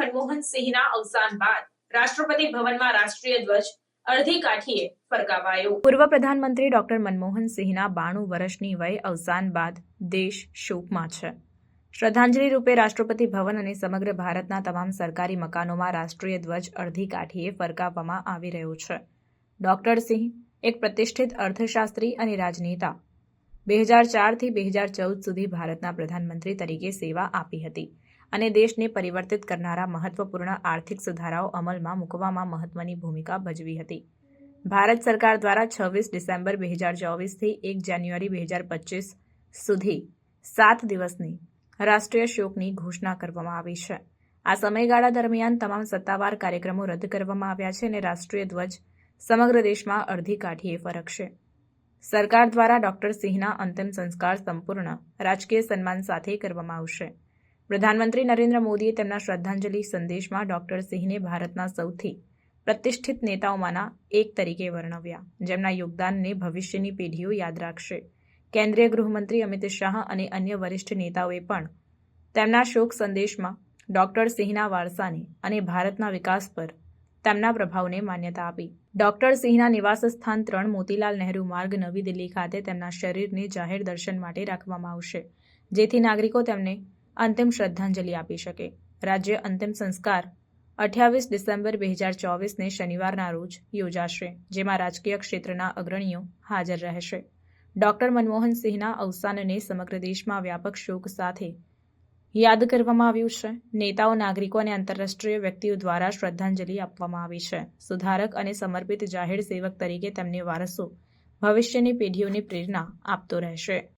મનમોહન સિંહના અવસાન બાદ રાષ્ટ્રપતિ ભવનમાં રાષ્ટ્રીય ધ્વજ અડધી કાઠીએ ફરકાવાયો. પૂર્વ પ્રધાનમંત્રી ડોક્ટર મનમોહન સિંહના બાણું વર્ષની વય અવસાન બાદ દેશ શોકમાં છે. શ્રદ્ધાંજલિ રૂપે રાષ્ટ્રપતિ ભવન અને સમગ્ર ભારતના તમામ સરકારી મકાનોમાં રાષ્ટ્રીય ધ્વજ અડધી કાઠીએ ફરકાવવામાં આવી રહ્યો છે. ડોક્ટર સિંહ એક પ્રતિષ્ઠિત અર્થશાસ્ત્રી અને રાજનેતા. બે હજાર ચારથી બે હજાર ચૌદ સુધી ભારતના પ્રધાનમંત્રી તરીકે સેવા આપી હતી. અને દેશને પરિવર્તિત કરનારા મહત્વપૂર્ણ આર્થિક સુધારાઓ અમલમાં મૂકવામાં મહત્વની ભૂમિકા ભજવી હતી. ભારત સરકાર દ્વારા છવ્વીસ ડિસેમ્બર બે હજાર ચોવીસથી એક જાન્યુઆરી બે હજાર પચીસ સુધી સાત દિવસની રાષ્ટ્રીય શોકની ઘોષણા કરવામાં આવી છે. આ સમયગાળા દરમિયાન તમામ સત્તાવાર કાર્યક્રમો રદ કરવામાં આવ્યા છે અને રાષ્ટ્રીય ધ્વજ સમગ્ર દેશમાં અડધી કાઠીએ ફરકશે. સરકાર દ્વારા ડોક્ટર સિંહના અંતિમ સંસ્કાર સંપૂર્ણ, રાજકીય સન્માન સાથે કરવામાં આવશે. પ્રધાનમંત્રી નરેન્દ્ર મોદીએ તેમના શ્રદ્ધાંજલિ સંદેશમાં ડોક્ટર સિંહને ભારતના સૌથી પ્રતિષ્ઠિત નેતાઓમાંના એક તરીકે વર્ણવ્યા, જેમના યોગદાનને ભવિષ્યની પેઢીઓ યાદ રાખશે. કેન્દ્રીય ગૃહમંત્રી અમિત શાહ અને અન્ય વરિષ્ઠ નેતાઓએ પણ તેમના શોક સંદેશમાં ડોક્ટર સિંહના વારસાને અને ભારતના વિકાસ પર તેમના પ્રભાવને માન્યતા આપી. ડોક્ટર સિંહના નિવાસ સ્થાન ત્રણ મોતીલાલ નહેરુ માર્ગ, નવી દિલ્હી ખાતે તેમના શરીરને જાહેર દર્શન માટે રાખવામાં આવશે, જેથી નાગરિકો તેમને અંતિમ શ્રદ્ધાંજલિ આપી શકે. રાજ્ય અંતિમ સંસ્કાર અઠ્યાવીસ ડિસેમ્બર બે હજાર ચોવીસને શનિવારના રોજ યોજાશે, જેમાં રાજકીય ક્ષેત્રના અગ્રણીઓ હાજર રહેશે. ડોક્ટર મનમોહન સિંહના અવસાનને સમગ્ર દેશમાં વ્યાપક શોક સાથે યાદ કરવામાં આવ્યું છે. નેતાઓ, નાગરિકો અને આંતરરાષ્ટ્રીય વ્યક્તિઓ દ્વારા શ્રદ્ધાંજલિ આપવામાં આવી છે. સુધારક અને સમર્પિત જાહેર સેવક તરીકે તેમને વારસો ભવિષ્યની પેઢીઓને પ્રેરણા આપતો રહેશે.